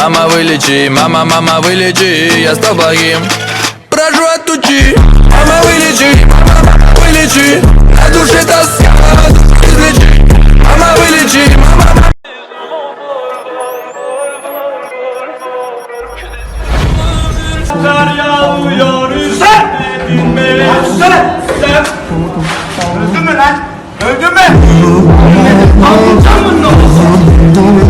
Мама вылечи, мама, мама вылечи Я с тобой Прошу отучи Мама вылечи, мама, мама вылечи На душе тоска, излечи Мама вылечи, мама, мама Kar yağıyor üzerine mi? Sen, sen Öldün mü lan? Öldün mü? Alacağım mı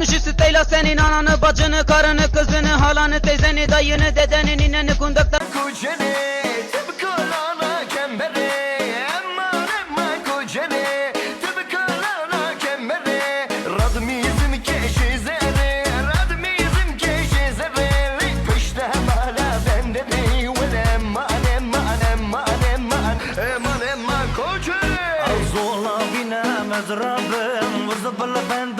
60 üstüyle senin ananı, bacını, karını, kızını, halanı, teyzeni, dayını, dedeni, nineni, kundakta Kuceni, tıpkı lana kembere. Aman aman kuceni, tıpkı lana kembere. Radmizm keşizere, radmizm keşizere. Peşte hala bende de. Vel eman eman eman eman. Eman eman kuceni. Zola binemez Rabbim, vızıbılı ben de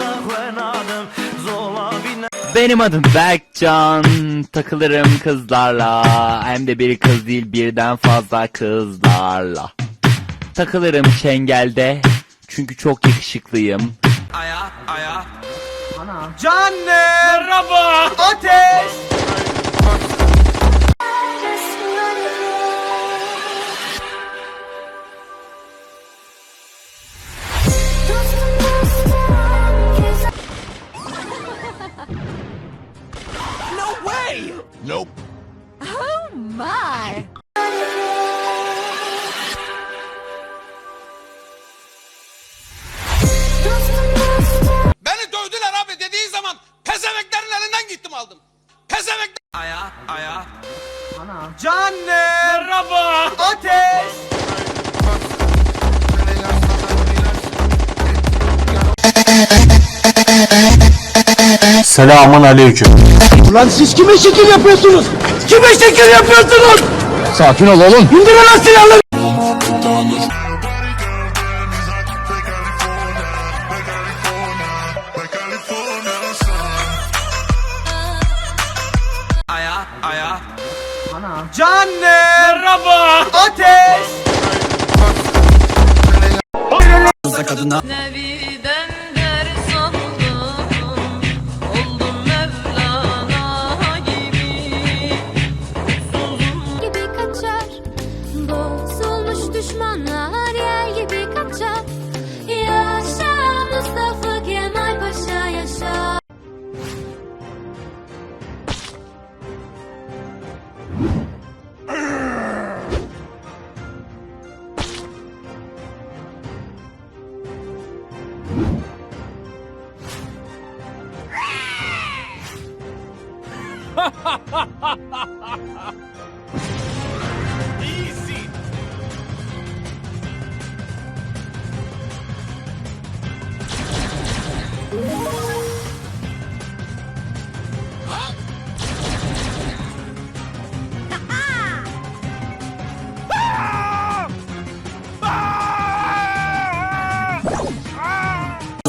hvenadım. Zola binemez. Benim adım Berkcan. Takılırım kızlarla. Hem de bir kız değil birden fazla kızlarla. Takılırım çengelde. Çünkü çok yakışıklıyım. Aya, aya Canım Merhaba Ateş My. Beni dövdüler abi dediği zaman pezeveklerin elinden gittim aldım. Pezevek Aya, aya. Canım! Merhaba. Ateş Selamun aleyküm. Ulan siz kime şekil yapıyorsunuz? Kime şekil yapıyorsunuz? Sakin ol oğlum. İndirin lan silahları! Aya, aya Canım Merhaba Ateş ders Easy!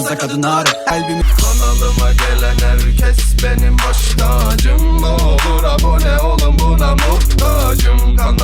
Sakat nara kalbimi Kanalıma gelen herkes benim baş tacım Ne olur abone olun buna muhtacım. Kanal